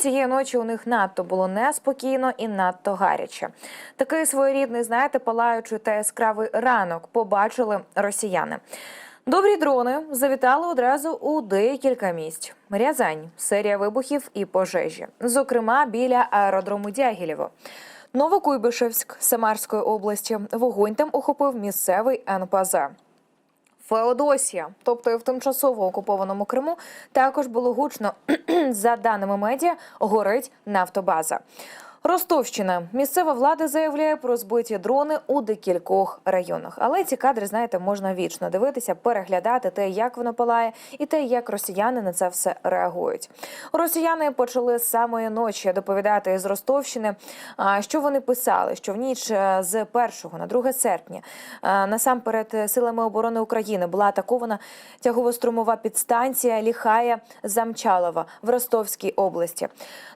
цієї ночі у них надто було неспокійно і надто гаряче. Такий своєрідний, знаєте, палаючий та яскравий ранок побачили росіяни. Добрі дрони завітали одразу у декілька місць. Рязань, серія вибухів і пожежі, зокрема біля аеродрому Дягілєво. Новокуйбишевськ Самарської області вогонь там охопив місцевий НПЗ. Феодосія, тобто і в тимчасово окупованому Криму, також було гучно. За даними медіа, горить нафтобаза. Ростовщина місцева влада заявляє про збиті дрони у декількох районах. Але ці кадри, знаєте, можна вічно дивитися, переглядати те, як воно палає, і те, як росіяни на це все реагують. Росіяни почали з самої ночі доповідати з Ростовщини, що вони писали, що в ніч е, з 1 на 2 серпня е, насамперед силами оборони України була атакована тягово-струмова підстанція Ліхая Замчалова в Ростовській області.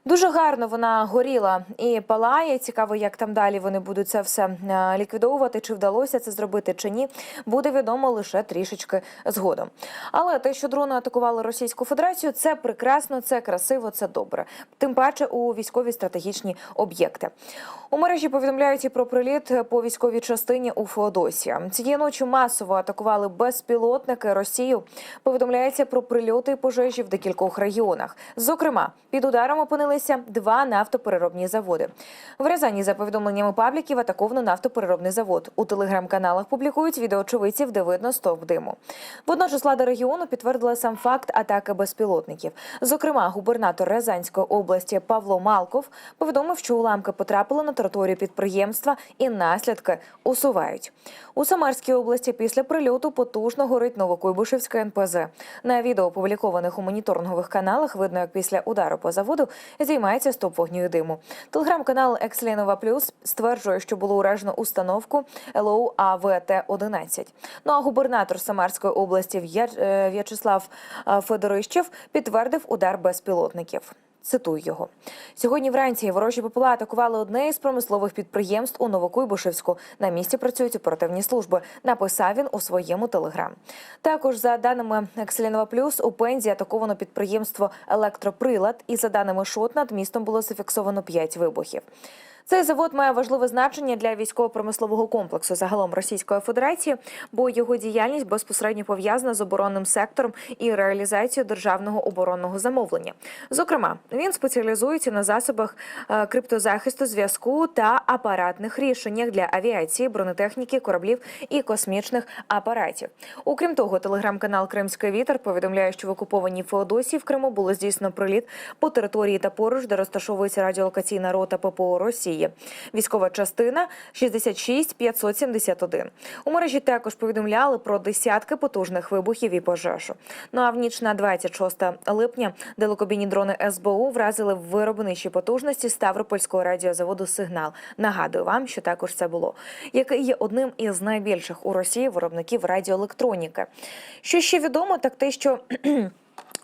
Дуже гарно вона горіла і палає. Цікаво, як там далі вони будуть це все е, ліквідовувати. Чи вдалося це зробити, чи ні, буде відомо лише трішечки згодом. Але те, що дрони атакували Російську Федерацію, це прекрасно, це красиво, це добре. Тим паче у військові стратегічні об'єкти. У мережі повідомляють і про приліт по військовій частині у Феодосії. Цієї ночі масово атакували безпілотники Росію. Повідомляється про прильоти і пожежі в декількох регіонах. Зокрема, під ударом опинилися два нафтопереробні заводи. В Рязані, за повідомленнями пабліків, атаковано нафтопереробний завод. У телеграм-каналах публікують відео очевидців, де видно стовп диму. Водночас влада регіону підтвердила сам факт атаки безпілотників. Зокрема, губернатор Рязанської області Павло Малков повідомив, що уламки потрапили на територію підприємства і наслідки усувають. У Самарській області після прильоту потужно горить Новокуйбишевська НПЗ. На відео, опублікованих у моніторингових каналах, видно, як після удару по заводу зіймається стоп вогню і диму. Телеграм-канал Екслінова Плюс стверджує, що було уражено установку ЛОУ АВТ-11. Ну а губернатор Самарської області е, В'ячеслав е, Федорищев підтвердив удар безпілотників. Цитую його сьогодні. Вранці ворожі попола атакували одне із промислових підприємств у Новокуйбишевську. На місці працюють оперативні служби. Написав він у своєму телеграм. Також за даними Екселінова Плюс у Пензі атаковано підприємство Електроприлад, і за даними ШОТ над містом було зафіксовано 5 вибухів. Цей завод має важливе значення для військово-промислового комплексу загалом Російської Федерації, бо його діяльність безпосередньо пов'язана з оборонним сектором і реалізацією державного оборонного замовлення. Зокрема, він спеціалізується на засобах е, криптозахисту зв'язку та апаратних рішеннях для авіації, бронетехніки, кораблів і космічних апаратів. Окрім того, телеграм-канал Кримський вітер повідомляє, що в окупованій Феодосії в Криму було здійснено приліт по території та поруч, де розташовується радіолокаційна рота ППО Росії. Військова частина 66571. У мережі також повідомляли про десятки потужних вибухів і пожежу. Ну а в ніч на 26 липня далекобійні дрони СБУ вразили виробничі потужності Ставропольського радіозаводу Сигнал. Нагадую вам, що також це було, який є одним із найбільших у Росії виробників радіоелектроніки. Що ще відомо, так те, що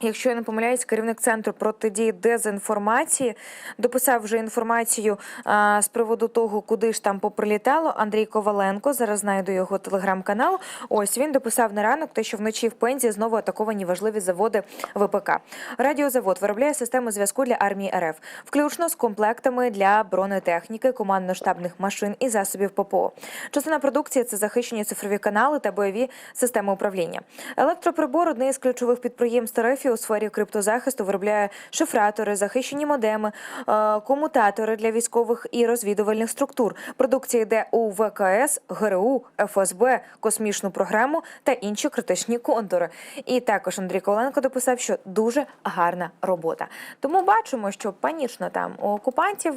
Якщо я не помиляюсь, керівник центру протидії дезінформації дописав вже інформацію а, з приводу того, куди ж там поприлітало. Андрій Коваленко. Зараз знайду його телеграм-канал. Ось він дописав на ранок, те, що вночі в Пензі знову атаковані важливі заводи ВПК. Радіозавод виробляє систему зв'язку для армії РФ, включно з комплектами для бронетехніки, командно-штабних машин і засобів ППО. Частина продукції це захищені цифрові канали та бойові системи управління. Електроприбор одне із ключових підприємств РФ у сфері криптозахисту виробляє шифратори, захищені модеми, е, комутатори для військових і розвідувальних структур. Продукція йде у ВКС, ГРУ, ФСБ, космічну програму та інші критичні контури. І також Андрій Коленко дописав, що дуже гарна робота. Тому бачимо, що панічно там у окупантів.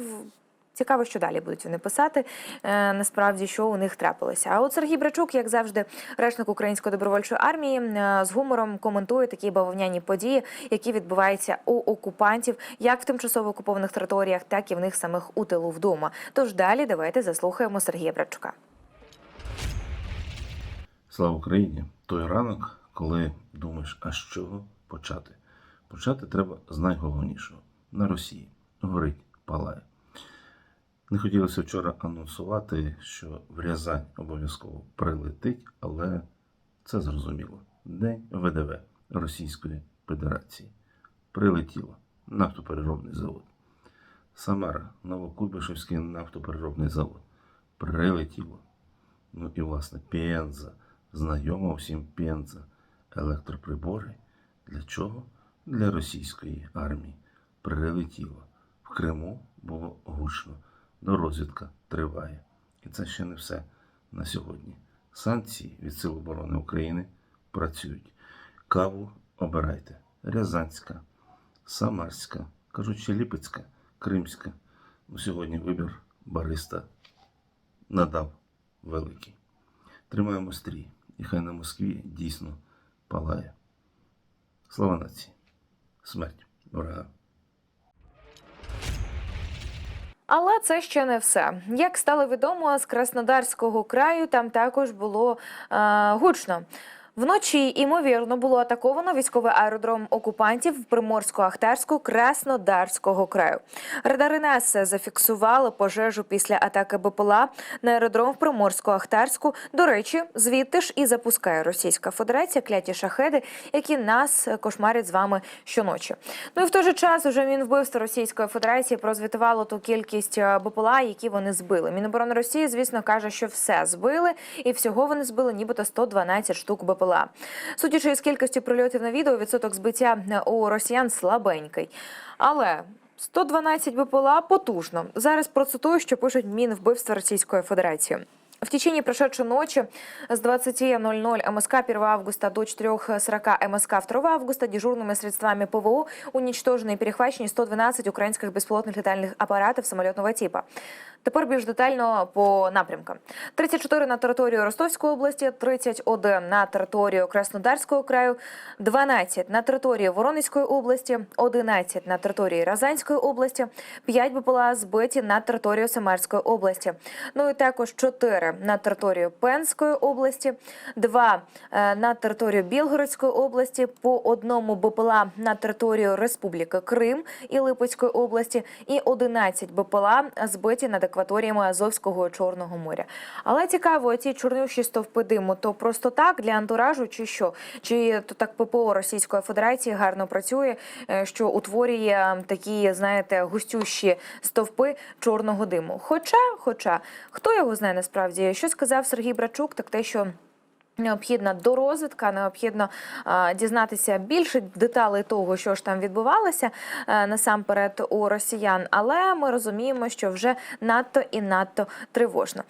Цікаво, що далі будуть вони писати. Е, насправді, що у них трапилося. А от Сергій Брачук, як завжди, речник української добровольчої армії, е, з гумором коментує такі бавовняні події, які відбуваються у окупантів, як в тимчасово окупованих територіях, так і в них самих у тилу вдома. Тож далі давайте заслухаємо Сергія Брачука. Слава Україні! Той ранок, коли думаєш, а з чого почати? Почати треба з найголовнішого на Росії. Горить, палає. Не хотілося вчора анонсувати, що в Рязань обов'язково прилетить, але це зрозуміло. День ВДВ Російської Федерації. Прилетіло нафтопереробний завод. Самара, Новокуйбишевський нафтопереробний завод. Прилетіло. Ну і власне Пенза, знайома всім Пенза. Електроприбори. Для чого? Для російської армії. Прилетіло. В Криму було гучно. До розвідка триває. І це ще не все на сьогодні. Санкції від Сил оборони України працюють. Каву обирайте. Рязанська, Самарська, кажуть, ще Ліпецька, Кримська. Ну, сьогодні вибір бариста надав великий. Тримаємо стрій, і хай на Москві дійсно палає. Слава нації! Смерть ворога! Але це ще не все. Як стало відомо, з Краснодарського краю там також було е, гучно. Вночі, ймовірно, було атаковано військовий аеродром окупантів в Приморсько-Ахтарську Краснодарського краю. Радари НАС зафіксували пожежу після атаки БПЛА на аеродром в Приморсько-Ахтарську. До речі, звідти ж і запускає Російська Федерація кляті шахеди, які нас кошмарять з вами щоночі. Ну і в той же час вже Мінвбивство Російської Федерації прозвітувало ту кількість е, БПЛА, які вони збили. Міноборони Росії, звісно, каже, що все збили, і всього вони збили нібито 112 штук БПЛА. Судячи із кількості прильотів на відео, відсоток збиття у росіян слабенький. Але 112 БПЛА потужно. Зараз процитую, що пишуть Мінвбивства Російської Федерації. В течение прошедшей ночи с 20.00 МСК 1 августа до 4.40 МСК 2 августа дежурными средствами ПВО уничтожено и перехвачені 112 українських безпілотних літальних апаратів самолітного типу. Тепер більш детально по напрямкам. 34 на територію Ростовської області, 31 на територію Краснодарського краю, 12 на території Воронезької області, 11 на території Рязанської області, 5 БПЛА збиті на територію Самарської області. Ну і також 4 на територію Пенської області, 2 е, на територію Білгородської області, по одному БПЛА на територію Республіки Крим і Липецької області, і 11 БПЛА збиті над акваторіями Азовського і Чорного моря. Але цікаво, ці чорнющі стовпи диму, то просто так для антуражу, чи що? Чи то так ППО Російської Федерації гарно працює, е, що утворює такі, знаєте, густющі стовпи чорного диму? Хоча, хоча, хто його знає насправді, що сказав Сергій Брачук, так те, що. Необхідна дорозвідка, необхідно а, дізнатися більше деталей того, що ж там відбувалося е, насамперед у росіян. Але ми розуміємо, що вже надто і надто тривожно.